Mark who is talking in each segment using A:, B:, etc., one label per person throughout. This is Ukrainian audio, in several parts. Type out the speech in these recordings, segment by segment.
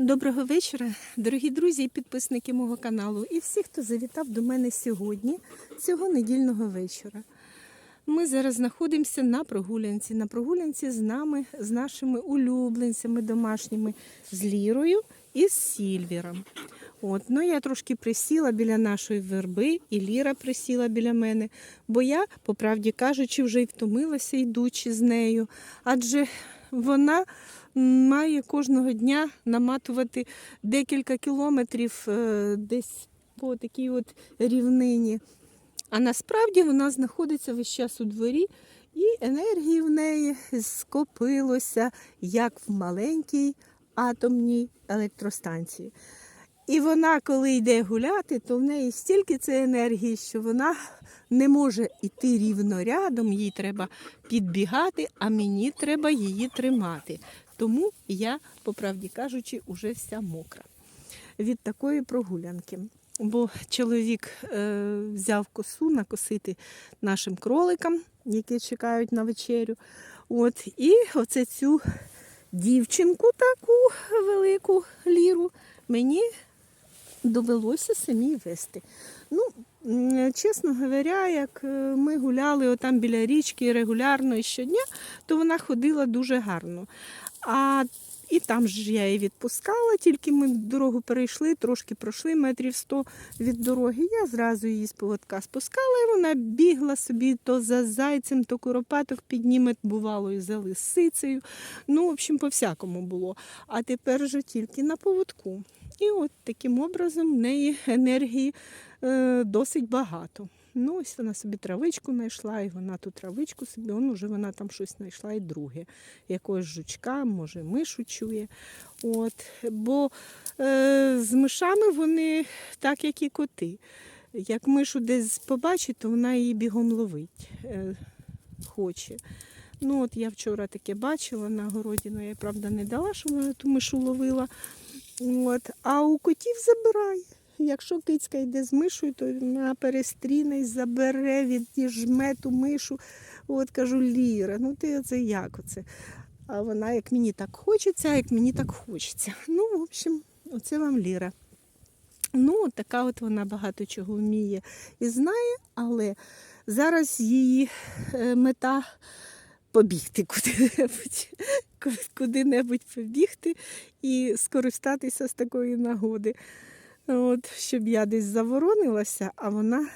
A: Доброго вечора, дорогі друзі і підписники мого каналу, і всі, хто завітав до мене сьогодні, цього недільного вечора. Ми зараз знаходимося на прогулянці. На прогулянці з нами, з нашими улюбленцями домашніми, з Лірою і з Сільвіром. От, ну я трошки присіла біля нашої верби, і Ліра присіла біля мене, бо я, по правді кажучи, вже й втомилася, йдучи з нею, адже вона має кожного дня наматувати декілька кілометрів е, десь по такій от рівнині. А насправді вона знаходиться весь час у дворі, і енергії в неї скопилося, як в маленькій атомній електростанції. І вона, коли йде гуляти, то в неї стільки це енергії, що вона не може йти рівно рядом, їй треба підбігати, а мені треба її тримати. Тому я, по правді кажучи, уже вся мокра від такої прогулянки. Бо чоловік е, взяв косу накосити нашим кроликам, які чекають на вечерю. От, і оце цю дівчинку таку велику ліру мені довелося самі вести. Ну, чесно говоря, як е, ми гуляли отам біля річки регулярно і щодня, то вона ходила дуже гарно. А і там ж я її відпускала, тільки ми дорогу перейшли, трошки пройшли метрів 100 від дороги. Я зразу її з поводка спускала, і вона бігла собі то за зайцем, то куропаток підніме, бувало, і за лисицею. Ну, в общем, по-всякому було. А тепер же тільки на поводку. І от таким образом в неї енергії е, досить багато. Ну, ось вона собі травичку знайшла, і вона ту травичку собі, он уже вона там щось знайшла і друге. Якогось жучка, може, мишу чує. От. Бо е, з мишами вони так, як і коти. Як мишу десь побачить, то вона її бігом ловить е, хоче. Ну, от я вчора таке бачила на городі, ну я, правда, не дала, щоб вона ту мишу ловила. От. А у котів забирає. Якщо кицька йде з мишою, то вона перестріне, забере, відіжме ту мишу. От кажу, Ліра, ну ти оце як оце? А вона, як мені так хочеться, як мені так хочеться. Ну, в общем, оце вам Ліра. Ну, така от вона багато чого вміє і знає, але зараз її е, мета побігти куди-небудь, куди-небудь побігти і скористатися з такої нагоди. От, щоб я десь заворонилася, а вона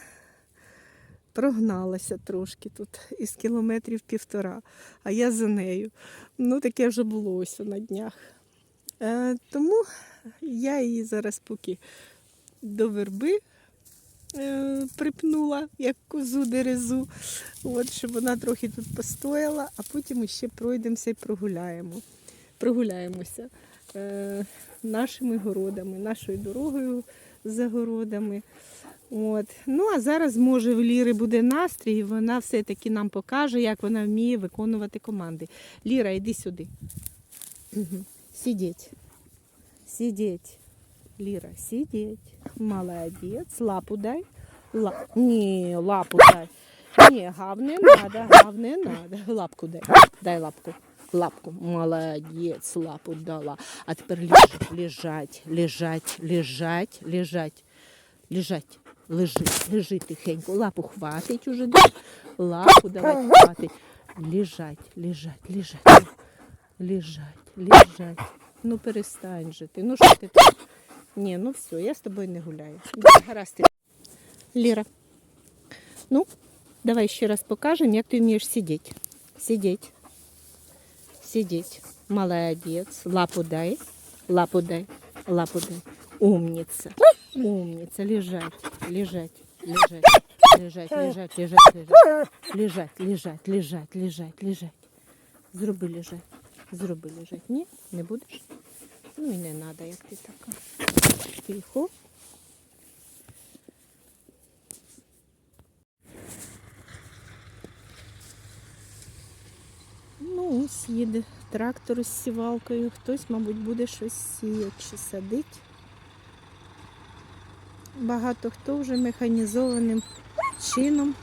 A: прогналася трошки тут із кілометрів півтора, а я за нею. Ну, таке вже було ось на днях. Е, тому я її зараз поки до верби е, припнула, як козу дерезу, от, щоб вона трохи тут постояла, а потім ще пройдемося і прогуляємо. Прогуляємося нашими городами, нашою дорогою за городами. От. Ну, а зараз, може, в Ліри буде настрій, і вона все-таки нам покаже, як вона вміє виконувати команди. Ліра, йди сюди. Мгм. Сидіть. Сидіть. Ліра, сидіть. Молодець. Лапу дай. Ла... Ні, лапу дай. Ні, гав не надо, гав не надо. Лапку дай. Дай лапку. Лапку. Молодець, лапу дала. А тепер лежать, лежать, лежать, лежать, лежать. Лежи, лежи тихенько. Лапу хватить уже. Лапу давай хватить. Лежать, лежать, лежать. Лежать, лежать. Ну перестань же ти. Ну що ти так? Ні, ну все, я з тобою не гуляю. Да, гаразд. Ліра. Ну, давай ще раз покажемо, як ти вмієш сидіти. Сидеть. Молодец. Лапу дай. Лапу дай. Лапу дай. Умница. Умница. Лежать. Лежать. Лежать. Лежать, лежать, лежать, лежать. Лежать, лежать, лежать, лежать, лежать. Зроби лежать. Зроби лежать. Ні, не будеш? Ну і не треба, як ти така. Тихо. Ну, ось їде трактор з сівалкою. Хтось, мабуть, буде щось сіяти чи садити. Багато хто вже механізованим чином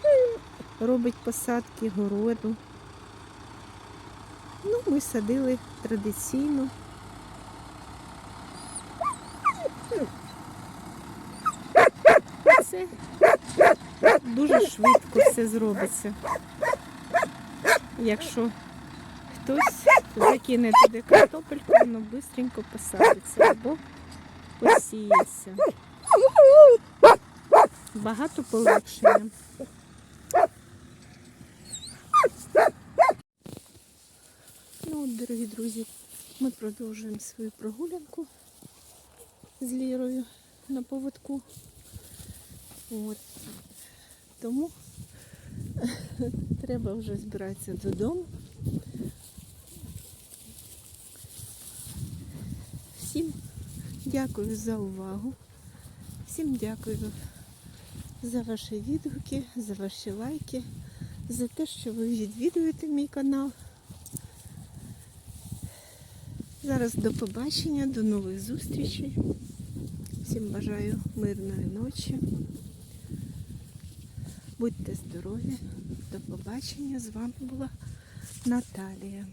A: робить посадки городу. Ну, ми садили традиційно Це дуже швидко все зробиться. Якщо хтось закине туди картопельку, воно швидко посадиться або посіється. Багато полегшення. Ну, от, дорогі друзі, ми продовжуємо свою прогулянку з Лірою на поводку. От. Тому треба вже збиратися додому. Всім дякую за увагу. Всім дякую за ваші відгуки, за ваші лайки, за те, що ви відвідуєте мій канал. Зараз до побачення, до нових зустрічей. Всім бажаю мирної ночі. Будьте здорові. До побачення. З вами була Наталія.